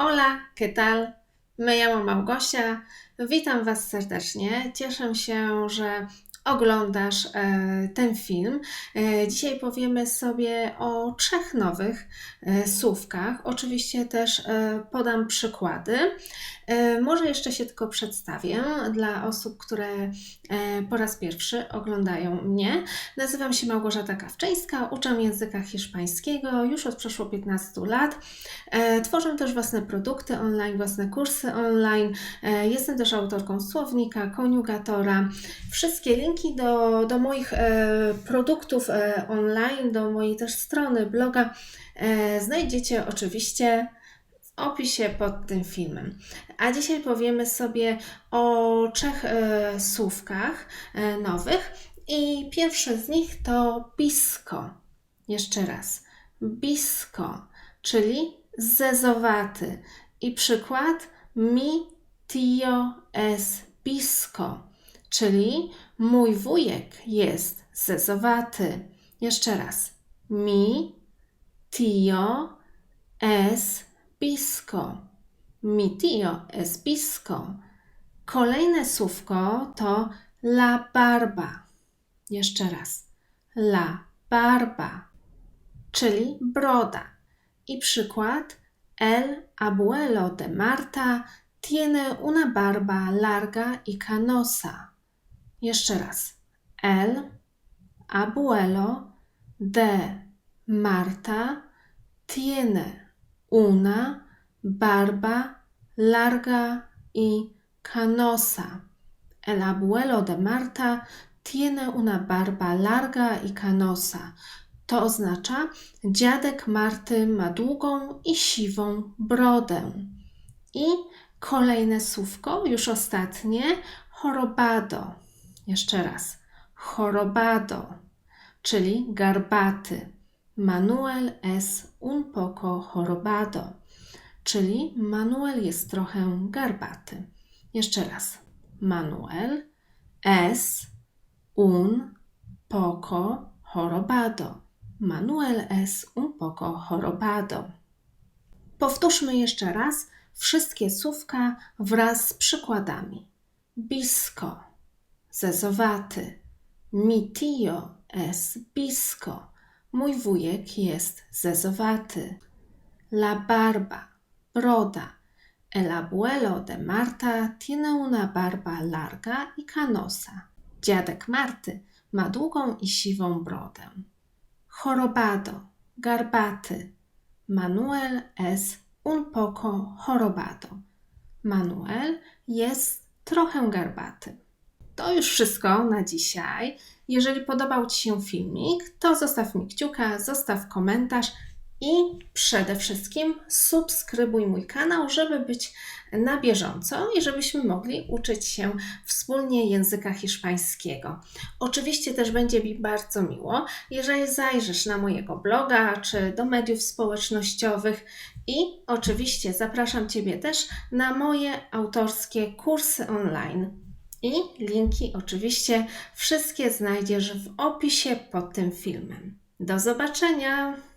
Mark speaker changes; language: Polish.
Speaker 1: Hola, ¿qué tal? Me llamo Małgosia. Witam Was serdecznie. Cieszę się, że oglądasz e, ten film. E, dzisiaj powiemy sobie o trzech nowych e, słówkach. Oczywiście też podam przykłady. Może jeszcze się tylko przedstawię dla osób, które po raz pierwszy oglądają mnie. Nazywam się Małgorzata Kawczyńska, uczę języka hiszpańskiego już od przeszło 15 lat. Tworzę też własne produkty online, własne kursy online. Jestem też autorką słownika, koniugatora. Wszystkie linki do, do moich e, produktów e, online, do mojej też strony, bloga e, znajdziecie oczywiście w opisie pod tym filmem. A dzisiaj powiemy sobie o trzech słówkach nowych. I pierwsze z nich to bisko. Jeszcze raz. Bisko, czyli zezowaty. I przykład mi tio es bisko, czyli mój wujek jest zezowaty. Jeszcze raz. Mi tio es bisko. Mi tio es bisko. Kolejne słówko to la barba. Jeszcze raz. La barba, czyli broda. I przykład El abuelo de Marta tiene una barba larga y canosa. Jeszcze raz. El abuelo de Marta tiene una barba larga y canosa. El abuelo de Marta tiene una barba larga y canosa. To oznacza, dziadek Marty ma długą i siwą brodę. I kolejne słówko, już ostatnie, chorobado. Jeszcze raz. Chorobado, czyli garbaty. Manuel es un poco jorobado, czyli Manuel jest trochę garbaty. Jeszcze raz. Manuel es un poco jorobado. Manuel es un poco jorobado. Powtórzmy jeszcze raz wszystkie słówka wraz z przykładami. Bisko, zezowaty. Mi tio es bisko. Mój wujek jest zezowaty. La barba, broda. El abuelo de Marta tiene una barba larga y canosa. Dziadek Marty ma długą i siwą brodę. Jorobado, garbaty. Manuel es un poco jorobado. Manuel jest trochę garbaty. To już wszystko na dzisiaj. Jeżeli podobał Ci się filmik, to zostaw mi kciuka, zostaw komentarz i przede wszystkim subskrybuj mój kanał, żeby być na bieżąco i żebyśmy mogli uczyć się wspólnie języka hiszpańskiego. Oczywiście też będzie mi bardzo miło, jeżeli zajrzysz na mojego bloga czy do mediów społecznościowych i oczywiście zapraszam Ciebie też na moje autorskie kursy online. I linki oczywiście wszystkie znajdziesz w opisie pod tym filmem. Do zobaczenia!